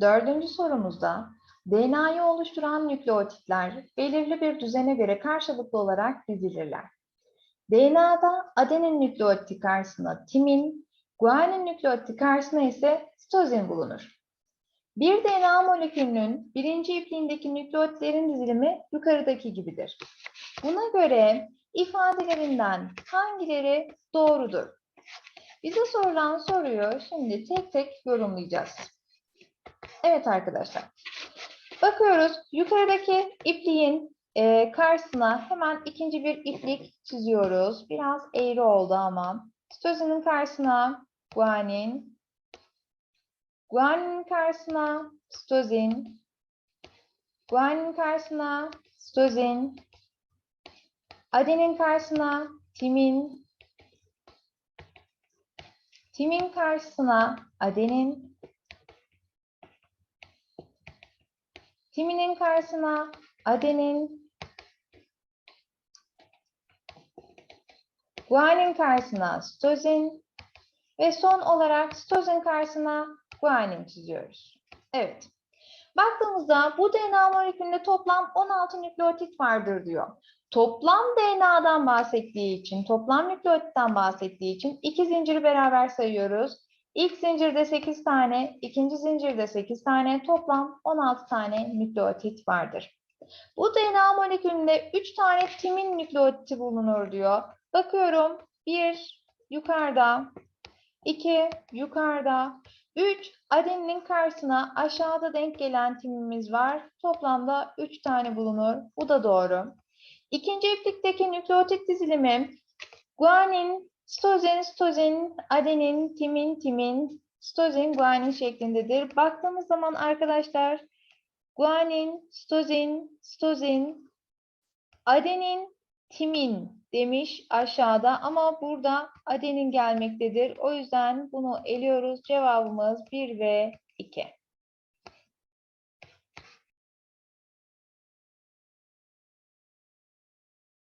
Dördüncü sorumuzda DNA'yı oluşturan nükleotitler belirli bir düzene göre karşılıklı olarak dizilirler. DNA'da adenin nükleotidi karşısına timin, guanin nükleotidi karşısına ise sitozin bulunur. Bir DNA molekülünün birinci ipliğindeki nükleotitlerin dizilimi yukarıdaki gibidir. Buna göre ifadelerinden hangileri doğrudur? Bize sorulan soruyu şimdi tek tek yorumlayacağız. Evet arkadaşlar. Bakıyoruz yukarıdaki ipliğin e, karşısına hemen ikinci bir iplik çiziyoruz. Biraz eğri oldu ama. Sitozinin karşısına guanin. Guaninin karşısına sitozin. Guaninin karşısına sitozin. Adenin karşısına timin. Timin karşısına adenin. Timinin karşısına adenin. Guanin karşısına sitozin. Ve son olarak sitozin karşısına guanin çiziyoruz. Evet. Baktığımızda bu DNA molekülünde toplam 16 nükleotit vardır diyor. Toplam DNA'dan bahsettiği için, toplam nükleotitten bahsettiği için iki zinciri beraber sayıyoruz. İlk zincirde 8 tane, ikinci zincirde 8 tane, toplam 16 tane nükleotit vardır. Bu DNA molekülünde 3 tane timin nükleotidi bulunur diyor. Bakıyorum 1 yukarıda, 2 yukarıda, 3 adeninin karşısına aşağıda denk gelen timimiz var. Toplamda 3 tane bulunur. Bu da doğru. İkinci iplikteki nükleotit dizilimi guanin, sitozin, sitozin, adenin, timin, timin, sitozin, guanin şeklindedir. Baktığımız zaman arkadaşlar guanin, sitozin, sitozin, adenin, timin demiş aşağıda ama burada adenin gelmektedir. O yüzden bunu eliyoruz. Cevabımız 1 ve